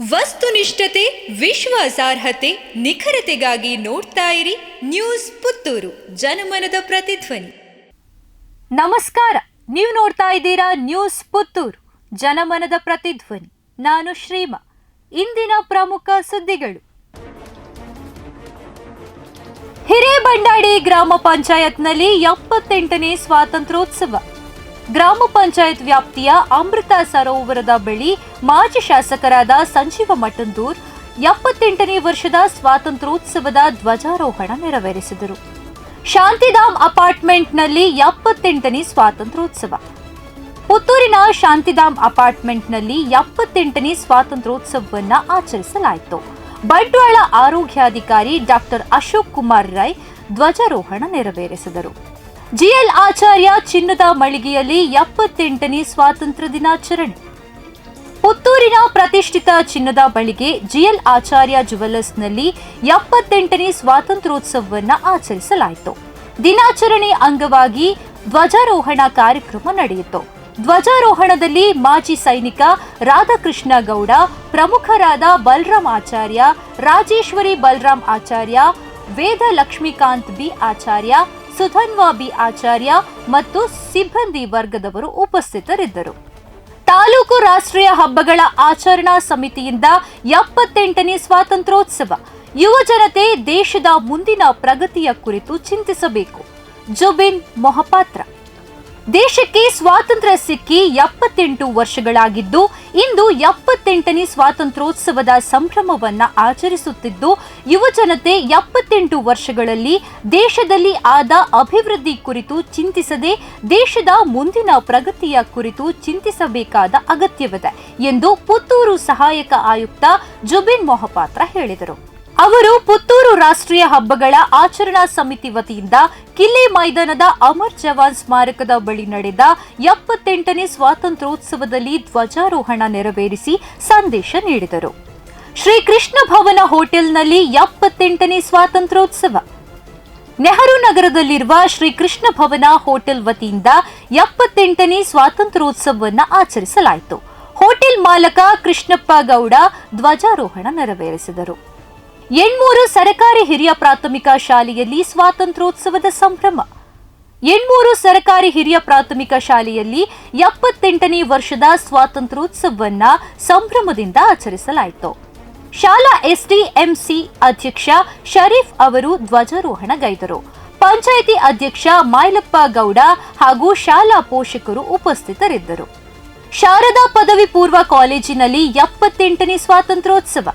ವಸ್ತುನಿಷ್ಠತೆ, ವಿಶ್ವಾಸಾರ್ಹತೆ, ನಿಖರತೆಗಾಗಿ ನೋಡ್ತಾ ಇರಿ ನ್ಯೂಸ್ ಪುತ್ತೂರು, ಜನಮನದ ಪ್ರತಿಧ್ವನಿ. ನಮಸ್ಕಾರ, ನೀವು ನೋಡ್ತಾ ಇದ್ದೀರಾ ನ್ಯೂಸ್ ಪುತ್ತೂರು, ಜನಮನದ ಪ್ರತಿಧ್ವನಿ. ನಾನು ಶ್ರೀಮಾ, ಇಂದಿನ ಪ್ರಮುಖ ಸುದ್ದಿಗಳು. ಹಿರೇಬಂಡಾಡಿ ಗ್ರಾಮ ಪಂಚಾಯತ್ನಲ್ಲಿ ಎಪ್ಪತ್ತೆಂಟನೇ ಸ್ವಾತಂತ್ರ್ಯೋತ್ಸವ. ಗ್ರಾಮ ಪಂಚಾಯತ್ ವ್ಯಾಪ್ತಿಯ ಅಮೃತ ಸರೋವರದ ಬಳಿ ಮಾಜಿ ಶಾಸಕರಾದ ಸಂಜೀವ ಮಟ್ಟಂದೂರ್ ಎಪ್ಪತ್ತೆಂಟನೇ ವರ್ಷದ ಸ್ವಾತಂತ್ರ್ಯೋತ್ಸವದ ಧ್ವಜಾರೋಹಣ ನೆರವೇರಿಸಿದರು. ಶಾಂತಿಧಾಮ್ ಅಪಾರ್ಟ್ಮೆಂಟ್ನಲ್ಲಿ ಎಪ್ಪತ್ತೆಂಟನೇ ಸ್ವಾತಂತ್ರ್ಯೋತ್ಸವ. ಪುತ್ತೂರಿನ ಶಾಂತಿಧಾಮ್ ಅಪಾರ್ಟ್ಮೆಂಟ್ನಲ್ಲಿ ಎಪ್ಪತ್ತೆಂಟನೇ ಸ್ವಾತಂತ್ರ್ಯೋತ್ಸವವನ್ನ ಆಚರಿಸಲಾಯಿತು. ಬಂಟ್ವಾಳ ಆರೋಗ್ಯಾಧಿಕಾರಿ ಡಾಕ್ಟರ್ ಅಶೋಕ್ ಕುಮಾರ್ ರೈ ಧ್ವಜಾರೋಹಣ ನೆರವೇರಿಸಿದರು. ಜಿಎಲ್ ಆಚಾರ್ಯ ಚಿನ್ನದ ಮಳಿಗೆಯಲ್ಲಿ ಎಪ್ಪತ್ತೆಂಟನೇ ಸ್ವಾತಂತ್ರ್ಯ ದಿನಾಚರಣೆ. ಪುತ್ತೂರಿನ ಪ್ರತಿಷ್ಠಿತ ಚಿನ್ನದ ಮಳಿಗೆ ಜಿಎಲ್ ಆಚಾರ್ಯ ಜುವೆಲ್ಲರ್ಸ್ನಲ್ಲಿ ಎಪ್ಪತ್ತೆಂಟನೇ ಸ್ವಾತಂತ್ರ್ಯೋತ್ಸವವನ್ನು ಆಚರಿಸಲಾಯಿತು. ದಿನಾಚರಣೆ ಅಂಗವಾಗಿ ಧ್ವಜಾರೋಹಣ ಕಾರ್ಯಕ್ರಮ ನಡೆಯಿತು. ಧ್ವಜಾರೋಹಣದಲ್ಲಿ ಮಾಜಿ ಸೈನಿಕ ರಾಧಾಕೃಷ್ಣ ಗೌಡ, ಪ್ರಮುಖರಾದ ಬಲರಾಮ್ ಆಚಾರ್ಯ, ರಾಜೇಶ್ವರಿ ಬಲರಾಮ್ ಆಚಾರ್ಯ ವೇದ ಲಕ್ಷ್ಮೀಕಾಂತ್ ಬಿ ಆಚಾರ್ಯ ಸುಧನ್ವಾ ಬಿ ಆಚಾರ್ಯ ಮತ್ತು ಸಿಬ್ಬಂದಿ ವರ್ಗದವರು ಉಪಸ್ಥಿತರಿದ್ದರು. ತಾಲೂಕು ರಾಷ್ಟ್ರೀಯ ಹಬ್ಬಗಳ ಆಚರಣಾ ಸಮಿತಿಯಿಂದ ಎಪ್ಪತ್ತೆಂಟನೇ ಸ್ವಾತಂತ್ರ್ಯೋತ್ಸವ. ಯುವ ಜನತೆ ದೇಶದ ಮುಂದಿನ ಪ್ರಗತಿಯ ಕುರಿತು ಚಿಂತಿಸಬೇಕು. ಜುಬಿನ್ ಮೊಹಪಾತ್ರ. ದೇಶಕ್ಕೆ ಸ್ವಾತಂತ್ರ್ಯ ಸಿಕ್ಕಿ ಎಪ್ಪತ್ತೆಂಟು ವರ್ಷಗಳಾಗಿದ್ದು, ಇಂದು ಎಪ್ಪತ್ತೆಂಟನೇ ಸ್ವಾತಂತ್ರ್ಯೋತ್ಸವದ ಸಂಭ್ರಮವನ್ನ ಆಚರಿಸುತ್ತಿದ್ದು ಯುವಜನತೆ ಎಪ್ಪತ್ತೆಂಟು ವರ್ಷಗಳಲ್ಲಿ ದೇಶದಲ್ಲಿ ಆದ ಅಭಿವೃದ್ಧಿ ಕುರಿತು ಚಿಂತಿಸದೆ, ದೇಶದ ಮುಂದಿನ ಪ್ರಗತಿಯ ಕುರಿತು ಚಿಂತಿಸಬೇಕಾದ ಅಗತ್ಯವಿದೆ ಎಂದು ಪುತ್ತೂರು ಸಹಾಯಕ ಆಯುಕ್ತ ಜುಬಿನ್ ಮೊಹಪಾತ್ರ ಹೇಳಿದರು. ಅವರು ಪುತ್ತೂರು ರಾಷ್ಟ್ರೀಯ ಹಬ್ಬಗಳ ಆಚರಣಾ ಸಮಿತಿ ವತಿಯಿಂದ ಕಿಲ್ಲೆ ಮೈದಾನದ ಅಮರ್ ಜವಾನ್ ಸ್ಮಾರಕದ ಬಳಿ ನಡೆದ ಎಪ್ಪತ್ತೆಂಟನೇ ಸ್ವಾತಂತ್ರ್ಯೋತ್ಸವದಲ್ಲಿ ಧ್ವಜಾರೋಹಣ ನೆರವೇರಿಸಿ ಸಂದೇಶ ನೀಡಿದರು. ಶ್ರೀ ಕೃಷ್ಣ ಭವನ ಹೋಟೆಲ್ನಲ್ಲಿ ಎಪ್ಪತ್ತೆಂಟನೇ ಸ್ವಾತಂತ್ರ್ಯೋತ್ಸವ. ನೆಹರು ನಗರದಲ್ಲಿರುವ ಶ್ರೀ ಕೃಷ್ಣ ಭವನ ಹೋಟೆಲ್ ವತಿಯಿಂದ ಎಪ್ಪತ್ತೆಂಟನೇ ಸ್ವಾತಂತ್ರ್ಯೋತ್ಸವವನ್ನು ಆಚರಿಸಲಾಯಿತು. ಹೋಟೆಲ್ ಮಾಲಕ ಕೃಷ್ಣಪ್ಪ ಗೌಡ ಧ್ವಜಾರೋಹಣ ನೆರವೇರಿಸಿದರು. ಎಣ್ಮೂರು ಸರಕಾರಿ ಹಿರಿಯ ಪ್ರಾಥಮಿಕ ಶಾಲೆಯಲ್ಲಿ ಸ್ವಾತಂತ್ರ್ಯೋತ್ಸವದ ಸಂಭ್ರಮ. ಎಣ್ಮೂರು ಸರಕಾರಿ ಹಿರಿಯ ಪ್ರಾಥಮಿಕ ಶಾಲೆಯಲ್ಲಿ ಎಪ್ಪತ್ತೆಂಟನೇ ವರ್ಷದ ಸ್ವಾತಂತ್ರ್ಯೋತ್ಸವವನ್ನ ಸಂಭ್ರಮದಿಂದ ಆಚರಿಸಲಾಯಿತು. ಶಾಲಾ ಎಸ್ಡಿಎಂಸಿ ಅಧ್ಯಕ್ಷ ಶರೀಫ್ ಅವರು ಧ್ವಜಾರೋಹಣಗೈದರು. ಪಂಚಾಯಿತಿ ಅಧ್ಯಕ್ಷ ಮೈಲಪ್ಪ ಗೌಡ ಹಾಗೂ ಶಾಲಾ ಪೋಷಕರು ಉಪಸ್ಥಿತರಿದ್ದರು. ಶಾರದಾ ಪದವಿ ಪೂರ್ವ ಕಾಲೇಜಿನಲ್ಲಿ ಎಪ್ಪತ್ತೆಂಟನೇ ಸ್ವಾತಂತ್ರ್ಯೋತ್ಸವ.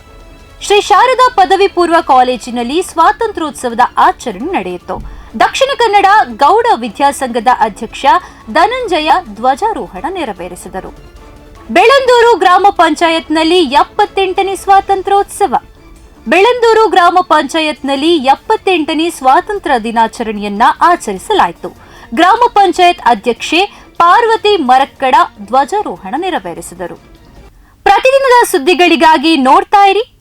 ಶ್ರೀ ಶಾರದಾ ಪದವಿ ಪೂರ್ವ ಕಾಲೇಜಿನಲ್ಲಿ ಸ್ವಾತಂತ್ರ್ಯೋತ್ಸವದ ಆಚರಣೆ ನಡೆಯಿತು. ದಕ್ಷಿಣ ಕನ್ನಡ ಗೌಡ ವಿದ್ಯಾಸಂಘದ ಅಧ್ಯಕ್ಷ ಧನಂಜಯ ಧ್ವಜಾರೋಹಣ ನೆರವೇರಿಸಿದರು. ಬೆಳಂದೂರು ಗ್ರಾಮ ಪಂಚಾಯತ್ನಲ್ಲಿ ಎಪ್ಪತ್ತೆಂಟನೇ ಸ್ವಾತಂತ್ರ್ಯೋತ್ಸವ. ಬೆಳಂದೂರು ಗ್ರಾಮ ಪಂಚಾಯತ್ನಲ್ಲಿ ಎಪ್ಪತ್ತೆಂಟನೇ ಸ್ವಾತಂತ್ರ್ಯ ದಿನಾಚರಣೆಯನ್ನ ಆಚರಿಸಲಾಯಿತು. ಗ್ರಾಮ ಪಂಚಾಯತ್ ಅಧ್ಯಕ್ಷೆ ಪಾರ್ವತಿ ಮರಕ್ಕಡ ಧ್ವಜಾರೋಹಣ ನೆರವೇರಿಸಿದರು. ಪ್ರತಿದಿನದ ಸುದ್ದಿಗಳಿಗಾಗಿ ನೋಡ್ತಾ ಇರಿ.